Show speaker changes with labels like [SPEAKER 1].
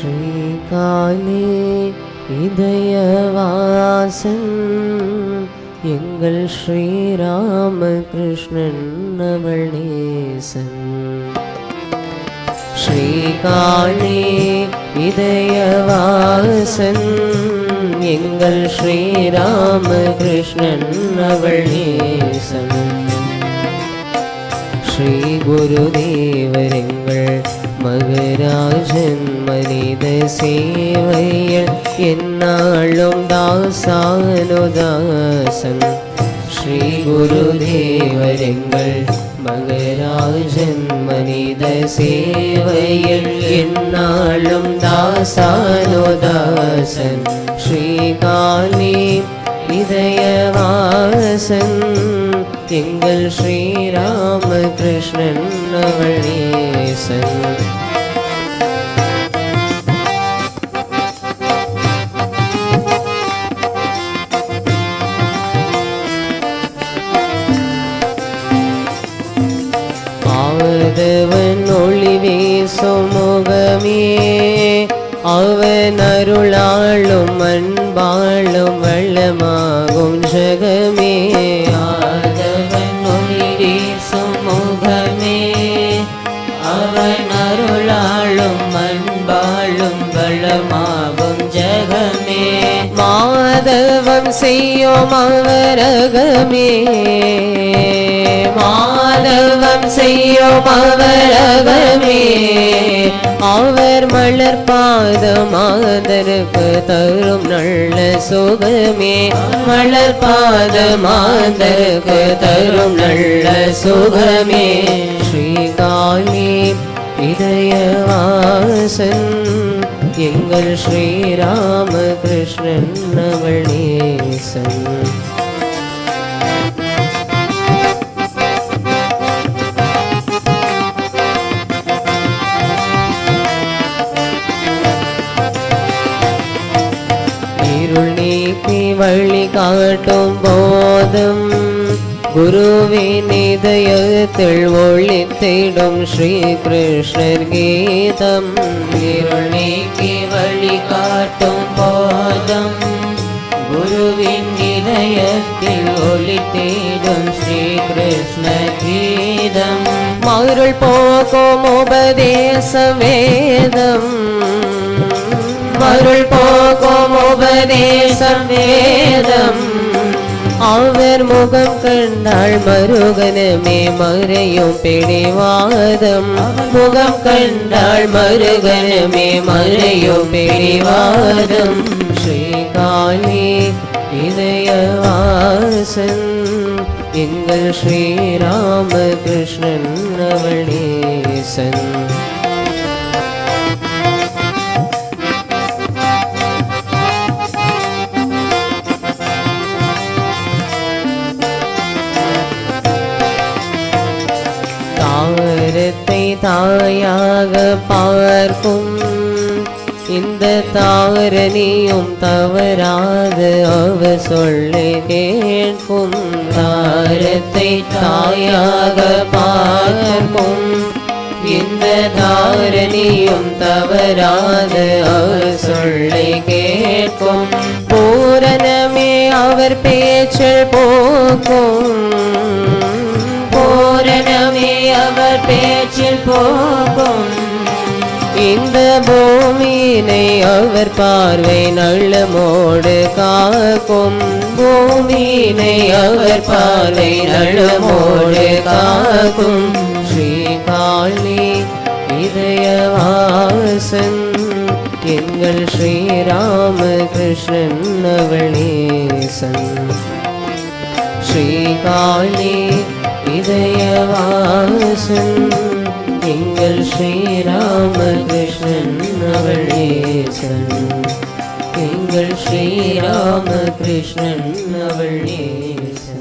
[SPEAKER 1] ஸ்ரீகாலே இதயவாசன் எங்கள் ஸ்ரீராமகிருஷ்ணன் அவள் நேசன் ஸ்ரீகாளி இதயவாசன் எங்கள் ஸ்ரீராமகிருஷ்ணன் அவள் நேசன் ஸ்ரீ குருதேவரெங்கள் மகராஜன் மனித சேவையில் என்னாலும் தாசானுதாசன். ஸ்ரீ குருதேவரெங்கள் மகராஜன் மனித சேவையில் என்னாலும் தாசானுதாசன். ஸ்ரீகாலி இதயவாசன். திங்கள் ஸ்ரீராமகிருஷ்ணன் அவள் நேசன் ஆதவன் ஒளி வீசுமுகமே அவன் அருளாளும் அன்பாளும் வள்ளமாகும் ஜகமே. மாதவம் செய்யும் அவரகமே. மாதவம் செய்யும் அவரகமே. அவர் மலர் பாதம் ஆதரவு தரும் நல்ல சுகமே. மலர் பாதம் ஆதரவு தரும் நல்ல சுகமே. ஸ்ரீகாலி இதயவாசன் எங்கள் ஸ்ரீராமகிருஷ்ணன் அவள் நேசன் இருள் நீக்கி வழி காட்டும் போதும் குருவின் இதயத்தில் ஒளித்திடும் ஸ்ரீ கிருஷ்ணர் கீதம். இருள் நீக்கி வழி காட்டும் போதும். குருவின் இதயத்தில் ஒளித்திடும் ஸ்ரீ கிருஷ்ண கீதம். மருள் போக்கும் உபதேச வேதம். மருள் போகும் உபதேசம் வேதம். அவர் முகம் கண்டாள் மருகனமே மறையும் பிடிவாதம். முகம் கண்டாள் மருகனமே மறையும் பிடிவாதம். ஸ்ரீகாலி இதயவாசன் எங்கள் ஸ்ரீராமகிருஷ்ணன் அவள் நேசன் கருத்தை தாயாக பார்க்கும். இந்த தாரணியும் தவறாது அவ சொல்லு கேட்கும். தாரத்தை தாயாக பார்க்கும். இந்த தாரணியும் தவறாது அவர் சொல்லை கேட்கும். பூரணமே அவர் பேச்சல் போக்கும். அவர் பேச்சில் போகும். இந்த பூமியினை அவர் பார்வை நல்ல மோடு காக்கும். பூமியினை அவர் பார்வை நல்ல மோடு காக்கும். ஸ்ரீகாளி இதயவாசன் எங்கள் ஸ்ரீராமகிருஷ்ணன் அவளேசன். நேசன் இதயவா இதயவாசன் எங்கள் ஸ்ரீராமகிருஷ்ணன் அவள் நேசன் எங்கள் ஸ்ரீராமகிருஷ்ணன் அவள் நேசன்